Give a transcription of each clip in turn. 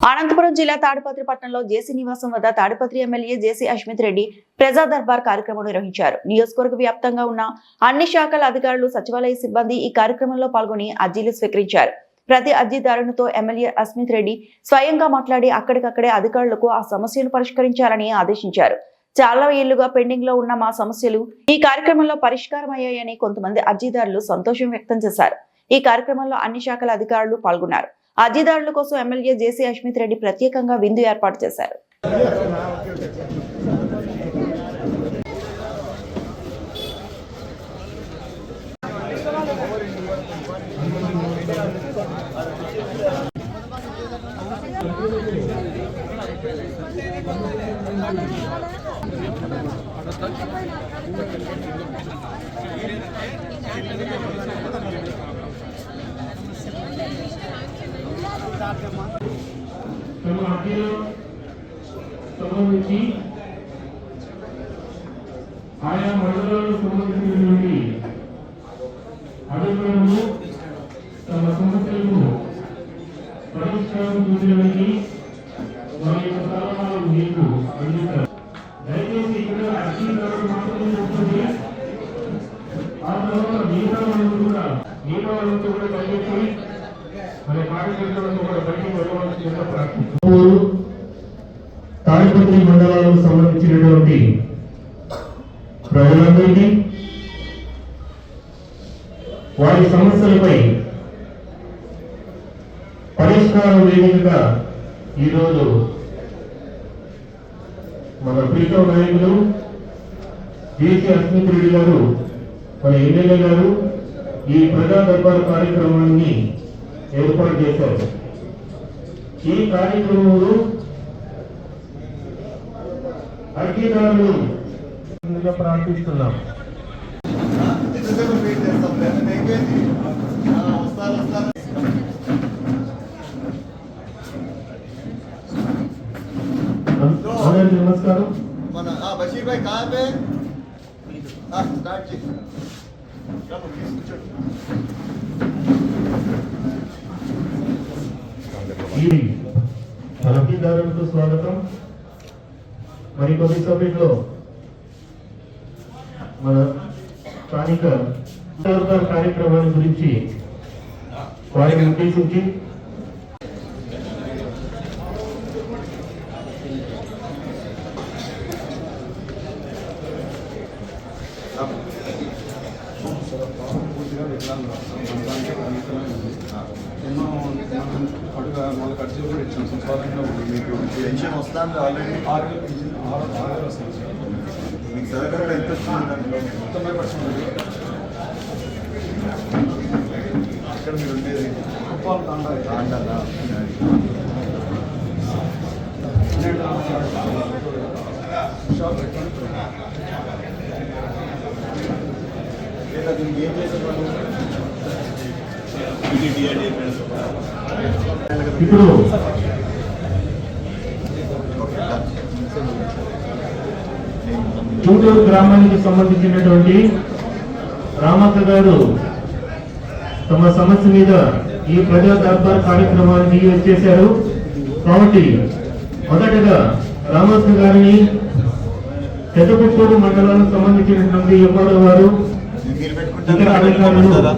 అనంతపురం జిల్లా తాడిపత్రి పట్టణంలో జేసీ నివాసం వద్ద తాడిపత్రి ఎమ్మెల్యే జేసీ అష్మిత్ రెడ్డి ప్రజా దర్బార్ కార్యక్రమం నిర్వహించారు. నియోజకవర్గ వ్యాప్తంగా ఉన్న అన్ని శాఖల అధికారులు సచివాలయ సిబ్బంది ఈ కార్యక్రమంలో పాల్గొని అర్జీలు స్వీకరించారు. ప్రతి అర్జీదారునితో ఎమ్మెల్యే అస్మిత్ రెడ్డి స్వయంగా మాట్లాడి అక్కడికక్కడే అధికారులకు ఆ సమస్యలు పరిష్కరించాలని ఆదేశించారు. చాలా ఏళ్ళుగా పెండింగ్లో ఉన్న మా సమస్యలు ఈ కార్యక్రమంలో పరిష్కారం అయ్యాయని కొంతమంది అర్జీదారులు సంతోషం వ్యక్తం చేశారు. ఈ కార్యక్రమంలో అన్ని శాఖల అధికారులు పాల్గొన్నారు. అర్జీదారుల కోసం ఎమ్మెల్యే జేసీ అష్మిత్ రెడ్డి ప్రత్యేకంగా విందు ఏర్పాటు చేశారు. తమ అర్జీలో సంబంధించి ఆయా మండలాలకు సంబంధించినటువంటి అధికారులు తమ సమస్యలకు పరిష్కారం వారి యొక్క సలహాలు మీకు అందిస్తారు. దయచేసి ఇక్కడ అర్జీదారులు మాత్రమే ఆ తర్వాత మిగతా కూడా మిగతా వాళ్ళతో కూడా తాడిపత్రి మండలాలకు సంబంధించినటువంటి ప్రజలందరికీ వారి సమస్యలపై పరిష్కారం వేదికగా ఈరోజు మన ప్రీతం నాయకులు జేసీ అస్మిత్ రెడ్డి గారు మన ఎమ్మెల్యే గారు ఈ ప్రజా దర్బార్ కార్యక్రమాన్ని ఏర్పాటు చేశారు. ఈ కార్యక్రమంలో అర్జీదారులు ప్రార్థిస్తున్నాం. నమస్కారం. మన బషీర్ భాయ్ కहाँ స్టార్ట్ చలో, ప్లీజ్ కూర్చోండి ఈ అర్జీదారులకు స్వాగతం. మరి కొద్ది సభ్యుల్లో మన స్థానిక కార్యక్రమాల గురించి వారికి ఉద్దేశించి ఎన్నో అడుగు వాళ్ళకి అర్జీలు ఇచ్చాం సచివాలయంలో మీకు పెన్షన్ వస్తాను ఆల్రెడీ. ఆరు ఆరు వస్తుంది మీకు చదవకుండా ఎంత దాంట్లో తొంభై పర్సెంట్ ఇక్కడ మీరు ఉండేది. కుప్పాలు తాండా ఆండాలా షాప్ లేదా దీనికి ఏం చేసేవాళ్ళు ఇప్పుడు చూటూరు గ్రామానికి సంబంధించినటువంటి రామక్క గారు తమ సమస్య మీద ఈ ప్రజా దర్బార్ కార్యక్రమానికి వచ్చేశారు. కాబట్టి మొదటగా రామక్క గారిని పెద్దపుత్తూరు మండలానికి సంబంధించినటువంటి ఎంఆర్ఓ వారు మీరు ఇతర అధికారులు పెట్టుకుంటారా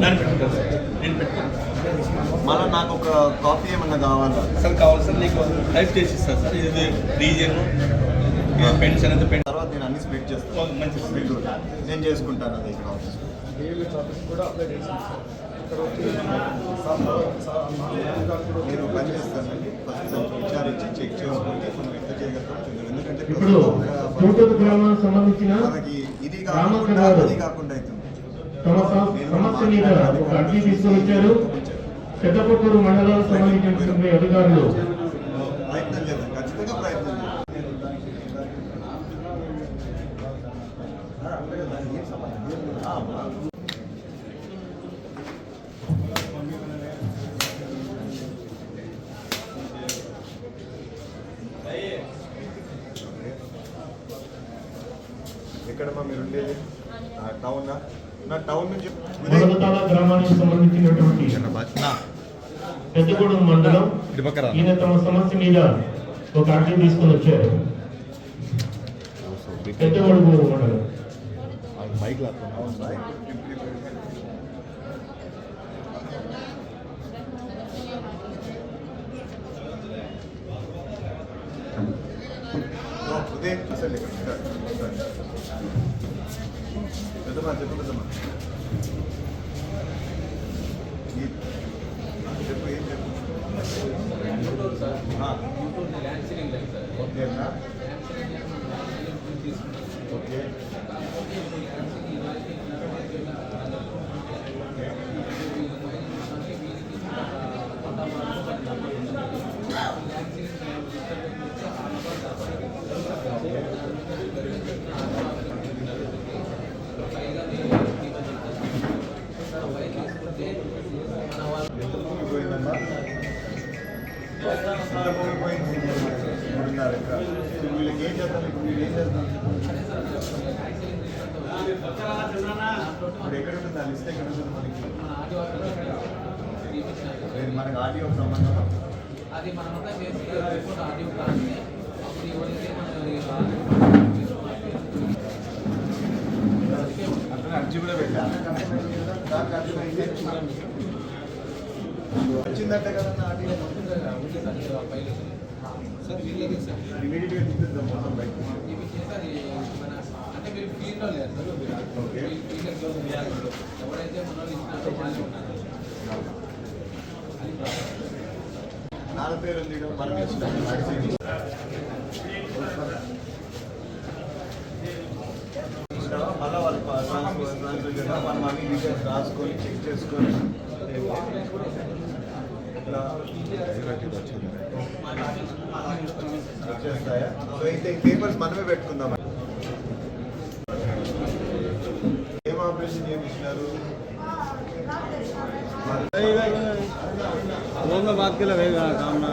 మళ్ళీ నాకు ఒక కాఫీ ఏమన్నా కావాలా? సార్ కావాలి సార్. నీకు టైప్ చేసి ఇస్తాను సార్. ఇది రీజియన్ పెన్షన్ అయితే తర్వాత నేను అన్ని స్ప్లిట్ చేస్తాను మంచి మీకు నేను చేసుకుంటాను అది ఇక్కడ ఆఫీస్ మీరు పని చేస్తానండి. ఫస్ట్ విచారించి చెక్ చేసుకుంటే మనం ఎంత చేయగలుగుతాం. ఎందుకంటే మనకి ఇది కాకుండా గారు అది కాకుండా అవుతుంది తమ సమ- సమస్య మీద ఒక అర్జీ తీసుకొచ్చారు పెద్దపుత్తూరు మండలానికి సంబంధించినటువంటి అధికారులు ప్రయత్నం చేద్దాం ఖచ్చితంగా ప్రయత్నం చేద్దాం ఎక్కడమ్మా మీరు ఉండేది? టౌన్ నా టౌన్ నుంచి గ్రామానికి సంబంధించినటువంటి పెద్దగూడెం మండలం ఈయన తమ సమస్య మీద ఒక అర్జీ తీసుకొని వచ్చారు. పెద్దగూడెం మండలం. ఉదయం అసలు ఇక్కడ పెద్దమ్మా చెప్పు పెద్దమ్మా ఈ- చెప్పు ఏం చెప్పు ఆ. ఓకేనా వీళ్ళకి ఏం చేద్దాం ఇప్పుడు వీళ్ళు ఏం చేద్దాం ఇప్పుడు ఎక్కడ ఉంటుంది ఆ లిస్ట్ ఎక్కడ ఉంటుంది మనకి లేదు, మనకి ఆడియో సంబంధం అది మనమంతా చేసి రిపోర్ట్ ఆడియో కానీ అప్పుడు ఎవరైతే మన అర్జీ కూడా పెట్టాను వచ్చిందంటే కదన్నా ఆడియో సార్ వీళ్ళకి సార్ ఇమీడియట్గా తీపిద్దాం మొత్తం బయట ఇవి చేసేది మన అంటే మీరు ఫీల్డ్లో లేరు సార్ ఓకే. ఫీల్డ్ ఎవరైతే మన వాళ్ళు ఇచ్చినారో వాళ్ళే ఉన్నారు నాన్న పేరు ఉంది. ఇస్తావా? మళ్ళా వాళ్ళు ప- ట్రాన్స్ఫర్ ట్రాన్స్ఫర్ చేయడం, మనం అన్ని డీటెయిల్స్ రాసుకొని చెక్ చేసుకొని అయితే పేపర్స్ మనమే పెట్టుకుందాం ఏం ఆపరేషన్ చేయించినారు బాధ్యత వేగా కామనా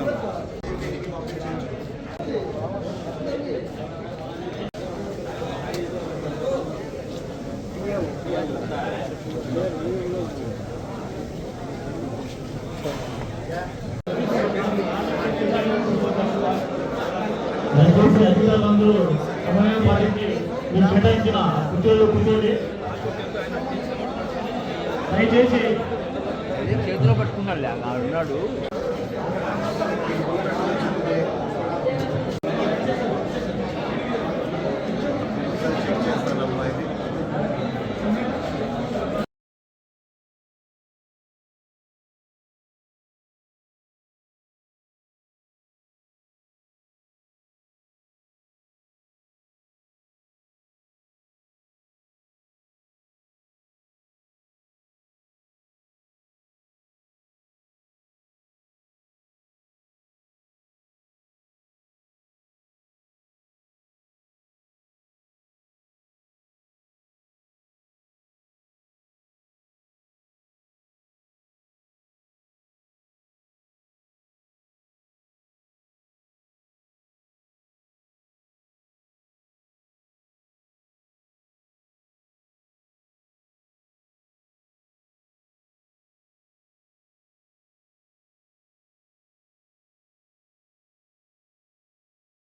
దయచేసి అధికారులందరూ సమయం పాటించి మీరు కేటాయించిన కుర్చీలో కూర్చోండి. దయచేసి చేతిలో పట్టుకున్నాడు ఉన్నాడు.